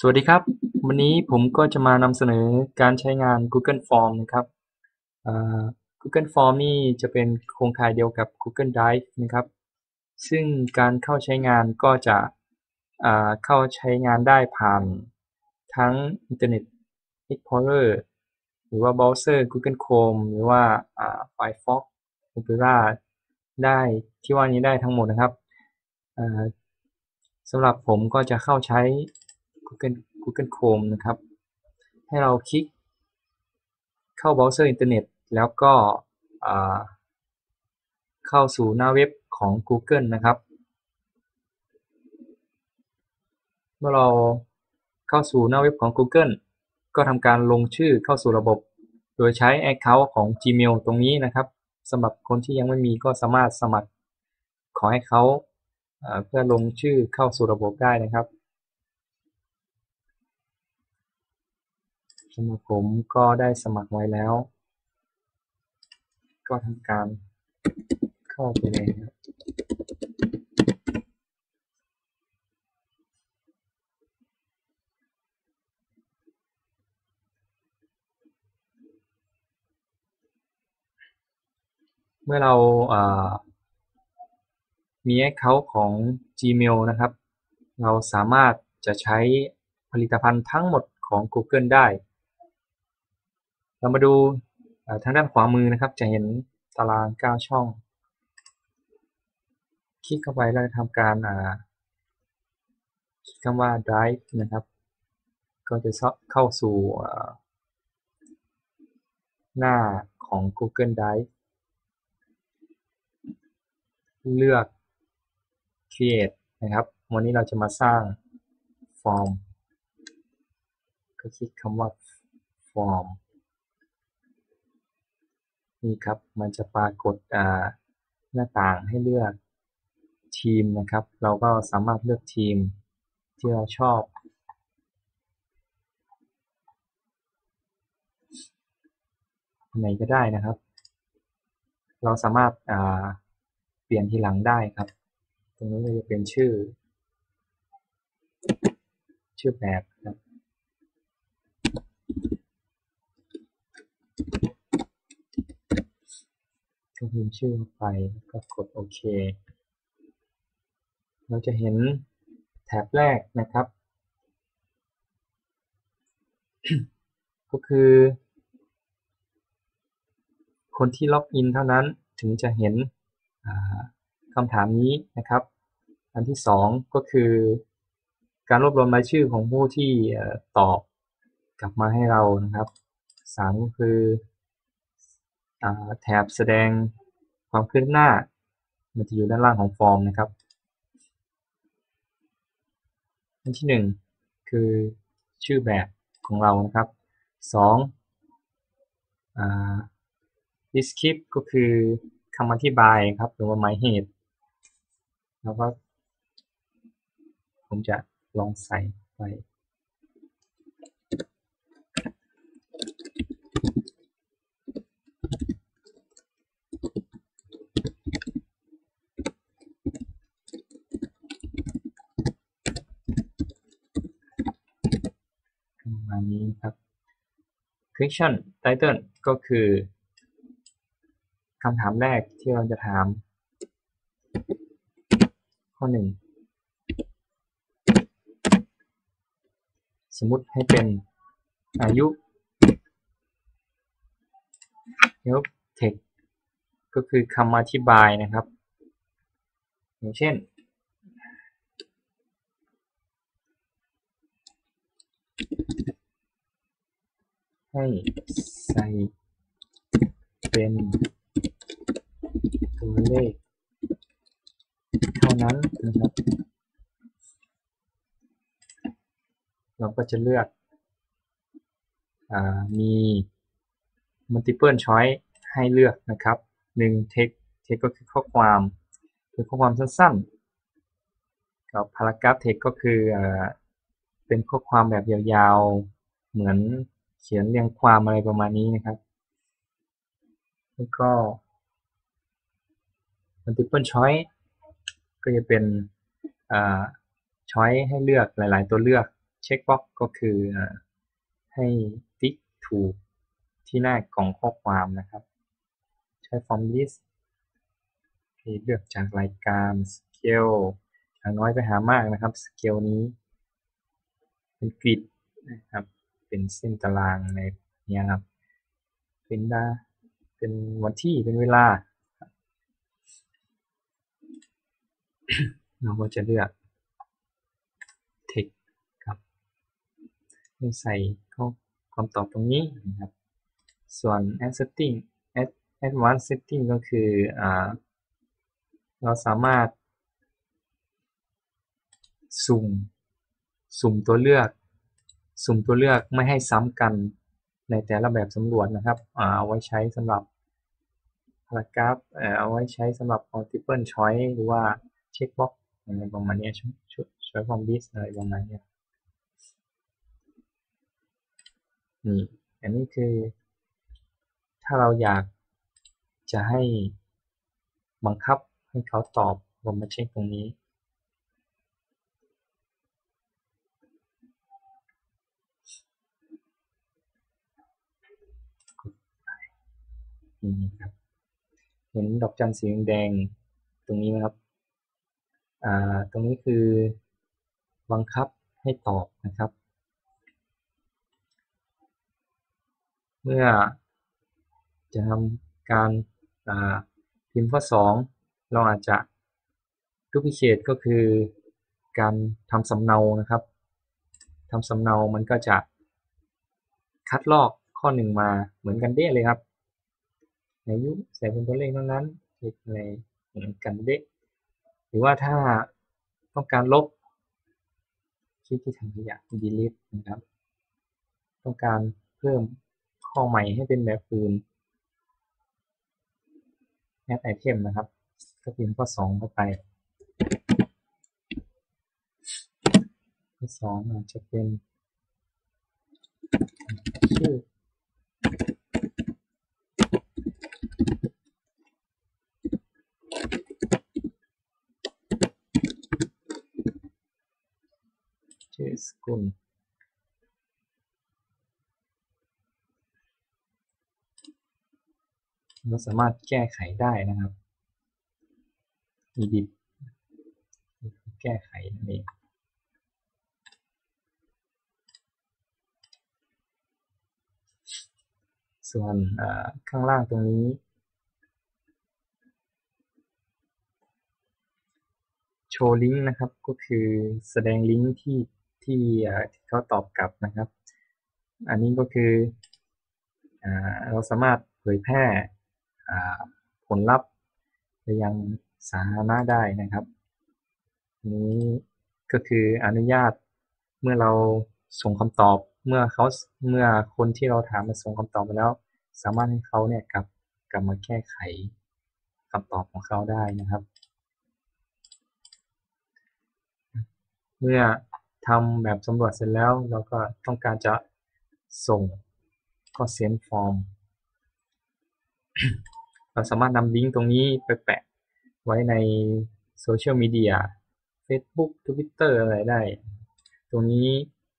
สวัสดีครับ วันนี้ผมก็จะมานำเสนอการใช้งาน Google Form นะครับ Google Form นี่จะเป็นโครงข่ายเดียวกับ Google Drive นะครับ ซึ่งการเข้าใช้งานก็จะเข้าใช้งานได้ผ่านทั้ง Internet Explorer หรือว่าเบราว์เซอร์ Google Chrome หรือว่า Firefox Opera ได้ที่ว่านี้ได้ทั้งหมดนะครับสำหรับผมก็จะเข้าใช้ Google Google Chrome นะครับ ให้เราคลิกเข้าเบราว์เซอร์อินเทอร์เน็ตแล้วก็เข้าสู่หน้าเว็บของ Google นะครับ เมื่อเราเข้าสู่หน้าเว็บของ Google ก็ทำการลงชื่อเข้าสู่ระบบ โดยใช้ Account ของ Gmail ตรงนี้นะครับสำหรับคนที่ยังไม่มีก็สามารถสมัครขอให้เขาเพื่อลงชื่อเข้าสู่ระบบได้นะครับ สำหรับผมก็ได้สมัครไว้แล้ว ก็ทำการเข้าไปเลยครับเมื่อเรามี Account ของ Gmail นะครับ เราสามารถจะใช้ผลิตภัณฑ์ทั้งหมดของ Google ได้ เรามาดูทางด้านขวามือนะครับ จะเห็นตาราง 9 ช่อง คลิกเข้าไปแล้วทำการคลิกคำว่า drive นะครับ ก็จะเข้าสู่หน้าของ Google Drive เลือก create นะครับ วันนี้เราจะมาสร้างฟอร์ม ก็คลิกคำว่า form นี่ครับ มันจะปรากฏหน้าต่างให้เลือกทีมนะครับ เราก็สามารถเลือกทีมที่เราชอบ ไหนก็ได้นะครับ เราสามารถเปลี่ยนทีหลังได้ครับ ตรงนี้จะเป็นชื่อ ชื่อแบบครับก็ พิมพ์ชื่อไปก็กดโอเค เราจะเห็นแท็บแรกนะครับ ก็คือ คนที่ล็อกอินเท่านั้นถึงจะเห็นคำถามนี้นะครับ อันที่สองก็คือ การรวบรวมรายชื่อของผู้ที่ตอบกลับมาให้เรานะครับสามก็คือแถบแสดง ความคืบหน้า มันจะอยู่ด้านล่างของฟอร์มนะครับ อันที่ 1 คือชื่อแบบของเรานะครับ2อ่า descript ก็คือคำอธิบายครับ หรือว่าหมายเหตุ แล้วก็ผมจะลองใส่ไปมาณนี้ครับ question title ก็คือคำถามแรกที่เราจะถาม ข้อหนึ่งสมมุติให้เป็นอายุ help text ก็คือคำอธิบายนะครับ อย่างเช่น ให้ใส่เป็นตัวเลขเท่านั้นนะครับ เราก็จะเลือกอมี multiple choice ให้เลือกนะครับหนึ่ง text text ก็คือข้อความคือข้อความสั้นๆ กับ paragraph text ก็คืออเป็นข้อความแบบยาวๆ เหมือน เขียนเรียงความอะไรประมาณนี้นะครับ แล้วก็ multiple choice ก็จะเป็นช้อยให้เลือกหลาย ๆ ตัวเลือกเช็คบ็อกก็คือให้ติ๊กถูกที่หน้ากล่องข้อความนะครับ ใช้ฟอร์มลิสต์เลือกจากรายการสเกลอย่างน้อยไปหามากนะครับสเกลนี้ เป็นกริดนะครับ เป็นเส้นตารางในนี้ครับ เป็นดาเป็นวันที่เป็นเวลา เราก็จะเลือก text ครับให้ใส่ข้อความตอบตรงนี้นะครับ ส่วน add setting add advanced setting ก็คืออเราสามารถ สุ่ม สุ่มตัวเลือก สุ่มตัวเลือกไม่ให้ซ้ำกันในแต่ละแบบสำรวจนะครับ เอาไว้ใช้สำหรับพารากราฟเอาไว้ใช้สำหรับ multiple choice หรือว่า checkbox อะไรประมาณนี้ช่วยช่วยฟอร์มบิสอะไรประมาณนี้นี่อันนี้คือ ถ้าเราอยากจะให้บังคับให้เขาตอบเรามาเช็คตรงนี้ นี่ครับ เห็นดอกจันสีแดงตรงนี้ไหมครับ อ่า ตรงนี้คือบังคับให้ตอบนะครับ เมื่อจะทำการพิมพ์ข้อ 2 เราอาจจะดูพิเคตก็คือการทำสำเนานะครับทำสำเนามันก็จะคัดลอกข้อหนึ่งมาเหมือนกันเด้เลยครับ ในยุใส่เป็นตัวเลขเท่านั้นในเหมือนกันเด้หรือว่าถ้าต้องการลบคลิกที่ถังขยะ delete นะครับ ต้องการเพิ่มข้อใหม่ให้เป็นแบบอื่น add item นะครับ ก็พิมพ์ข้อ2เข้าไป ข้อ2อาจจะเป็นชื่อ ชื่อสกุลเราสามารถแก้ไขได้นะครับ edit แก้ไขนั่นเองส่วนข้างล่างตรงนี้ โชว์ลิงก์นะครับ ก็คือแสดงลิงก์ที่ ที่ที่เขาตอบกลับนะครับ อันนี้ก็คืออเราสามารถเผยแพร่ผลลัพธ์ไปยังสาธารณะได้นะครับ นี้ก็คืออนุญาตเมื่อเราส่งคำตอบเมื่อเขาเมื่อคนที่เราถามมาส่งคำตอบไปแล้ว สามารถให้เขาเนี่ยกลับกลับมาแก้ไขคำตอบของเขาได้นะครับ เมื่อ ทำแบบสำรวจเสร็จแล้ว เราก็ต้องการจะส่งก็เซนฟอร์มเราสามารถนำลิงก์ตรงนี้ไปแปะไว้ในโซเชียลมีเดีย Facebook Twitter อะไรได้ ตรงนี้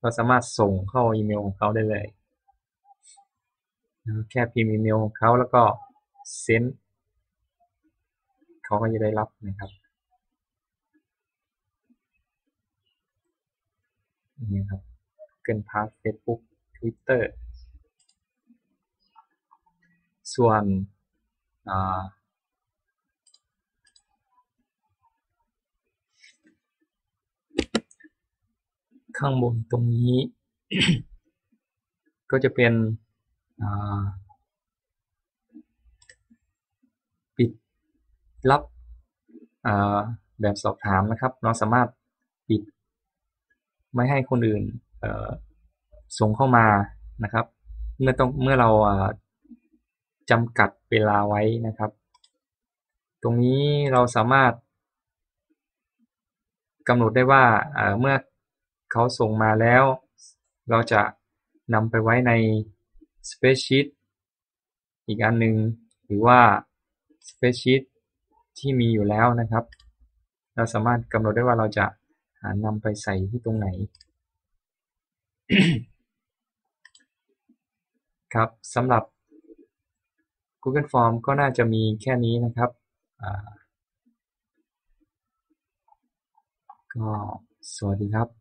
เราสามารถส่งเข้าอีเมลของเขาได้เลย แค่พิมพ์อีเมลของเขาแล้วก็เซ็นเขาก็จะได้รับนะครับ นี่ครับเกินพาส Facebook Twitter ส่วนข้างบนตรงนี้ ก็จะเป็นปิดรับแบบสอบถามนะครับ เราสามารถ ไม่ให้คนอื่นส่งเข้ามานะครับ เมื่อต้องเมื่อเราจำกัดเวลาไว้นะครับ ตรงนี้เราสามารถกำหนดได้ว่าเมื่อเขาส่งมาแล้ว เราจะนำไปไว้ใน Spreadsheet อีกอันหนึ่งหรือว่า Spreadsheet ที่มีอยู่แล้วนะครับ เราสามารถกำหนดได้ว่าเราจะ หานำไปใส่ที่ตรงไหน ครับสำหรับ Google Form ก็น่าจะมีแค่นี้นะครับก็สวัสดีครับ